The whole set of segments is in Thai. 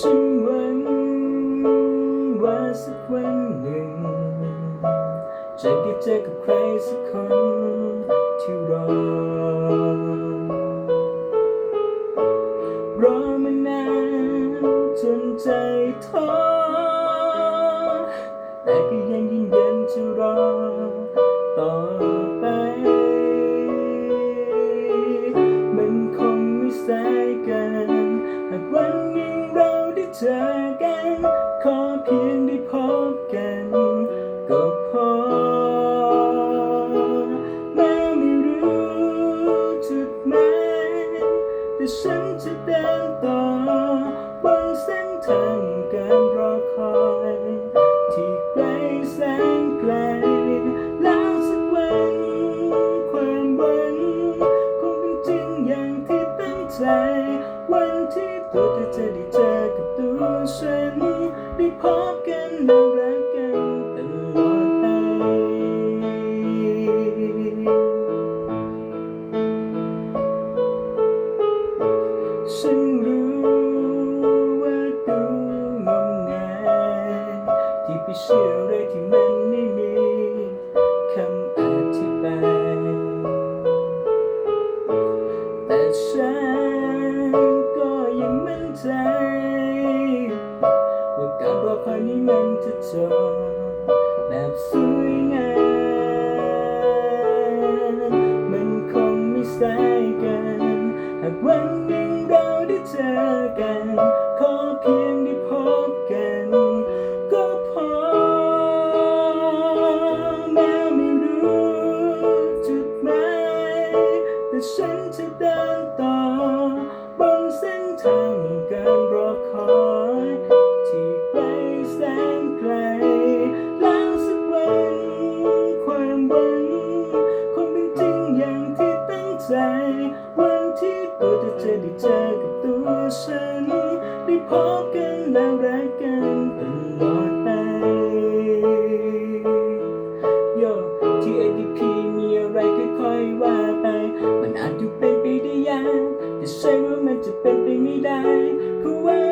ฉันหวังว่าสักวันหนึ่ง จะได้เจอกับใครสักคนที่รอ รอมานานจนใจท้อ ขอเพียงได้พบกันก็พอแม้ไม่รู้จุดหมายแต่ฉันจะเดินต่อบนเส้นทางการรอคอย ที่ไกลแสนไกลแล้วสักวันความหวังคงเป็นจริงอย่างที่ตั้งใจ วันที่ตัวเธอจะได้เจอกับตัวฉันได้พบกันและรักกันตลอดไปฉันรู้ว่าดูงมงายที่ไปเชื่ออะไรที่มันไม่มีคำอธิบายแต่ฉัน มั่นใจว่าการรอคอยนี้มันจะจบแบบสุด ทางการรอคอยที่ไปแสนไกล แล้วสักวันความหวังคงเป็นจริงอย่างที่ตั้งใจ วันที่ตัวเธอจะได้เจอกับตัวฉันได้พบกัน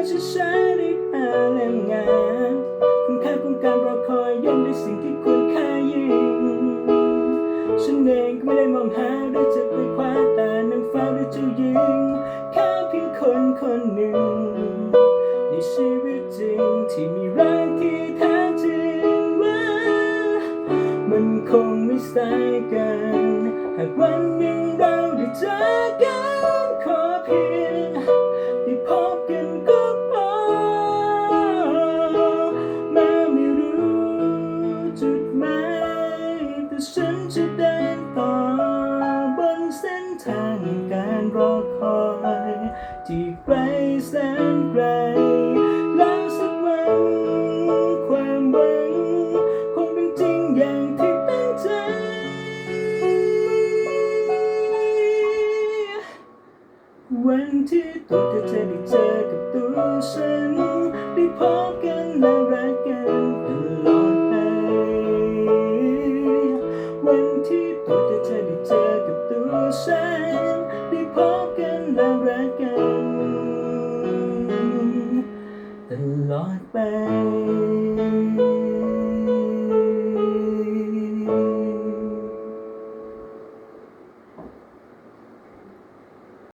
ราะว่าช้ได้หาเล่มงานคุณค่าของการรอคอยย่อมได้สิ่งที่ควรค่ายิ่งฉันเองก็ไม่ได้มองหาหรือจะไปคว้าแต่นางฟ้าหรือเจ้าหญิงแค่เพียงคนคนหนึ่ง ในชีวิตจริงที่มีรักที่แท้จริงว่ามันคงไม่สายเกินหากวัน รอคอยที่ไกลแสนไกล แล้วสักวันความหวังคงเป็นจริงอย่างที่ตั้งใจ วันที่ตัวเธอจะได้เจอกับตัวฉันได้พบกันและรักกัน เรารักกันตลอดไป